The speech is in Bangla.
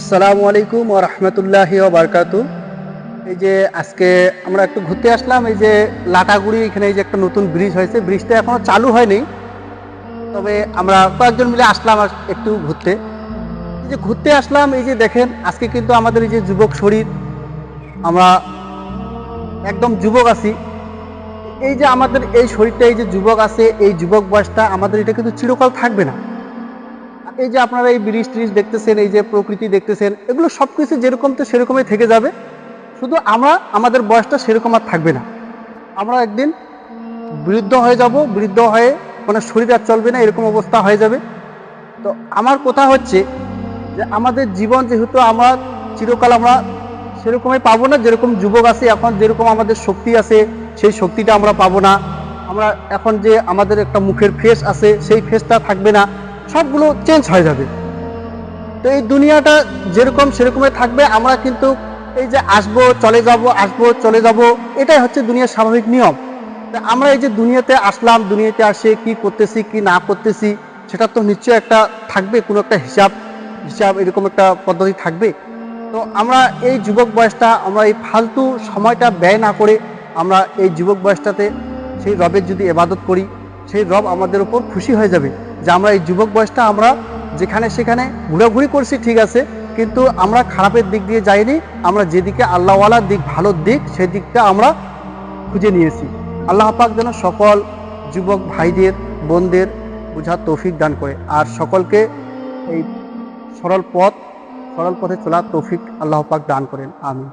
আসসালামু আলাইকুম ও রহমতুল্লাহি বারকাতু। এই যে আজকে আমরা একটু ঘুরতে আসলাম, এই যে লাটাগুড়ি, এখানে এই যে একটা নতুন ব্রিজ হয়েছে। ব্রিজটা এখনও চালু হয়নি। তবে আমরা কয়েকজন মিলে আসলাম একটু ঘুরতে। এই যে ঘুরতে আসলাম, এই যে দেখেন, আজকে কিন্তু আমাদের এই যে যুবক শরীর, আমরা একদম যুবক আছি। এই যে আমাদের এই শরীরটা, এই যে যুবক আছে, এই যুবক বয়সটা, আমাদের এটা কিন্তু চিরকাল থাকবে না। এই যে আপনারা এই ব্রিজ ট্রিজ দেখতেছেন, এই যে প্রকৃতি দেখতেছেন, এগুলো সব কিছু যেরকম তো সেরকমই থেকে যাবে। শুধু আমরা, আমাদের বয়সটা সেরকম আর থাকবে না। আমরা একদিন বৃদ্ধ হয়ে যাব, বৃদ্ধ হয়ে মানে শরীর আর চলবে না, এরকম অবস্থা হয়ে যাবে। তো আমার কথা হচ্ছে যে আমাদের জীবন যেহেতু আমরা চিরকাল আমরা সেরকমই পাবো না, যেরকম যুবক আছে, এখন যেরকম আমাদের শক্তি আছে, সেই শক্তিটা আমরা পাবো না। আমরা এখন যে আমাদের একটা মুখের ফেস আছে, সেই ফেসটা থাকবে না। সবগুলো চেঞ্জ হয়ে যাবে। তো এই দুনিয়াটা যেরকম সেরকমই থাকবে, আমরা কিন্তু এই যে আসব, চলে যাব, আসব, চলে যাব, এটাই হচ্ছে দুনিয়ার স্বাভাবিক নিয়ম। আমরা এই যে দুনিয়াতে আসলাম, দুনিয়াতে আসে কি করতেছি, কি না করতেছি, সেটা তো নিশ্চয়ই একটা থাকবে, কোনো একটা হিসাব হিসাব এরকম একটা পদ্ধতি থাকবে। তো আমরা এই যুবক বয়সটা, আমরা এই ফালতু সময়টা ব্যয় না করে আমরা এই যুবক বয়সটাতে সেই রবের যদি এবাদত করি, সেই রব আমাদের উপর খুশি হয়ে যাবে। যে আমরা এই যুবক বয়সটা আমরা যেখানে সেখানে ঘোরাঘুরি করছি, ঠিক আছে, কিন্তু আমরা খারাপের দিক দিয়ে যাইনি, আমরা যেদিকে আল্লাহওয়ালার দিক ভালোর দিক সেই দিকটা আমরা খুঁজে নিয়েছি। আল্লাহ পাক যেন সকল যুবক ভাইদের, বোনদের বোঝার তৌফিক দান করে, আর সকলকে এই সরল পথ, সরল পথে চলার তৌফিক আল্লাহ পাক দান করেন আমি